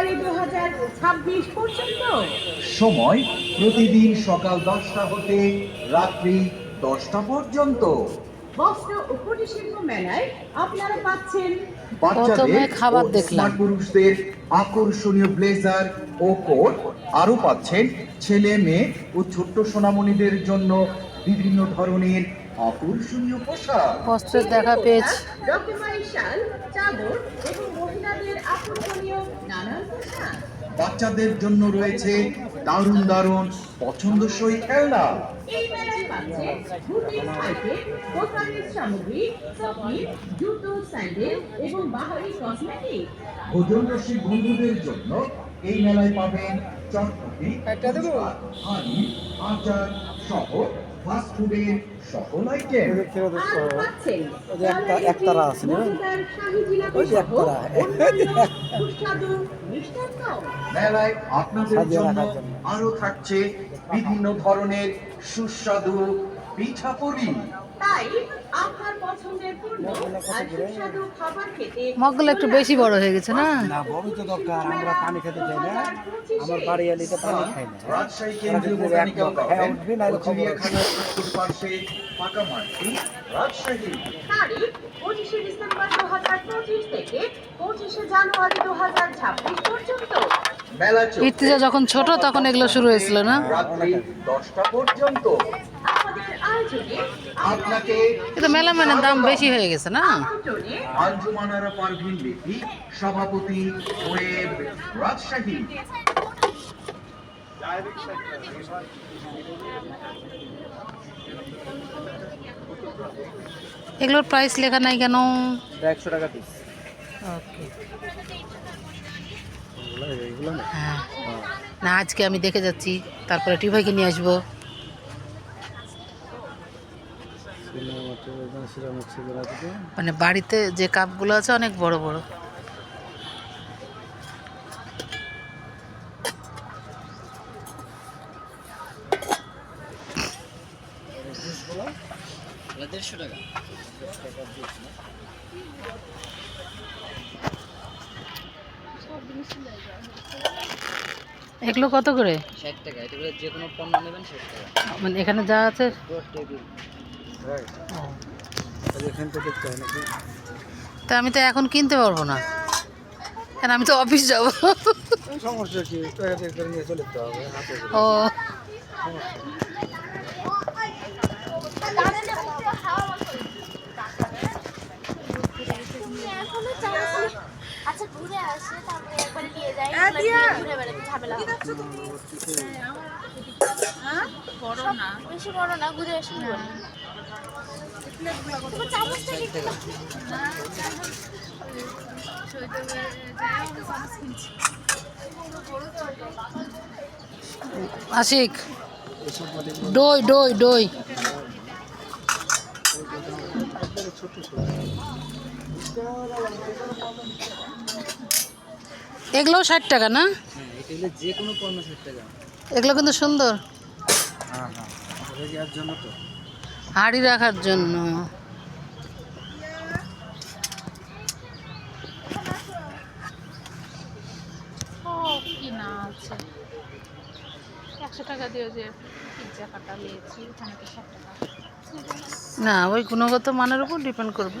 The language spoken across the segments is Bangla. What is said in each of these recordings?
জানুয়ারি দু হাজার ছাব্বিশ পর্যন্ত। সময় প্রতিদিন সকাল দশটা হতে রাত্রি দশটা পর্যন্ত। বস্ত্র ও কুটিরশিল্প মেলায় আপনারা পাচ্ছেন বাচ্চাদের খাবার দেখলাম। পুরুষদের আকর্ষণীয় ব্লেজার ও কোট। আরও পাচ্ছেন ছেলে মেয়ে ও ছোট্ট সোনামণিদের জন্য বিভিন্ন ধরনের বস্ত্রের দেখা পেয়েছি। বাচ্চাদের জন্য রয়েছে দারুণ দারুণ পছন্দসই খেলনা। এই মেলায় পাচ্ছেন বুটিক আইটেম দোকানের সামগ্রী চকলেট জুতো স্যান্ডেল এবং বাহারি কসমেটিক। ভোজন রসিক বন্ধুদের জন্য এই মেলায় পাবেন চটপটি হাঁড়ি আচার সহ ফাস্ট ফুডের সকল আইটেম। একতারা আছে ওই যে একতারা। মেলায় আপনাদের জন্য। আরও থাকছে বিভিন্ন ধরনের সুস্বাদু পিঠাপুলি। তাই আপনার পছন্দের পূর্ণ আর সুস্বাদু খাবার খেতে মগগুলো একটু বেশি বড় হয়ে গেছে না? না বড় তো দরকার। আমরা পানি খেতে চাই না। আমার বাড়ি এলে তো পানি খাই না। রাজশাহী কেন্দ্রীয় বোটানিক্যাল হ্যাঁ, গার্ডেন ও। চিড়িয়াখানার উত্তর পার্শ্বে ফাঁকা মাঠটি রাজশাহী। তারিখ পঁচিশে ডিসেম্বর দু হাজার পঁচিশ থেকে পঁচিশে জানুয়ারি দু হাজার ছাব্বিশ পর্যন্ত। ইর্তিজা যখন ছোট তখন এগুলো শুরু হয়েছিল না? পর্যন্ত। আমাদের আয়োজনে আপনাকে কিন্তু মেলা মানে দাম বেশি হয়ে গেছে না? আঞ্জুমানারা পারভিন লিপি সভাপতি ওয়েব রাজশাহী। এগুলোর প্রাইস লেখা নাই কেন? একশো টাকা পিস ওকে হ্যাঁ। না, আজকে আমি দেখে যাচ্ছি। তারপরে টিভাইকে নিয়ে আসব। মানে বাড়িতে যে কাপগুলো আছে, অনেক বড় বড়। এগুলো কত করে? ষাট টাকা এটা যে কোনো পণ্য নেবেন ষাট টাকা। মানে এখানে যা আছে? ও, তা আমি তো এখন কিনতে পারব না। কেন আমি তো অফিস যাব। সমস্যা কি? টাকা দিয়ে আচ্ছা ঘুরে আসে তারপরে একবার নিয়ে যাই। ঘুরে বেড়াতে ঝামেলা বড় না। বেশি বড় না ঘুরে আসি বলি। তোমার চামচটা কি? একটু আশিক দই দই দই। এগুলোও ষাট টাকা না? হ্যাঁ যে কোনো পণ্য ষাট টাকা। এগুলো কিন্তু সুন্দর। হ্যাঁ হ্যাঁ হাঁড়ি রাখার জন্য। না ওই গুণগত মানের উপর ডিপেন্ড করবে।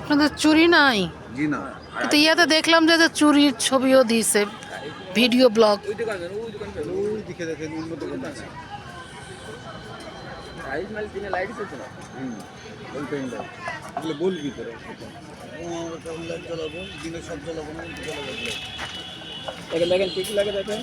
আপনাদের চুরি নাই? জি না। তো ইয়াতে দেখলাম যে চুরির ছবিও দিয়েছে ভিডিও ব্লগ। বলবি তোরা। জ্বালাবো? দিনে সব জ্বালাবো না জ্বালাবো লাগে দেখেন?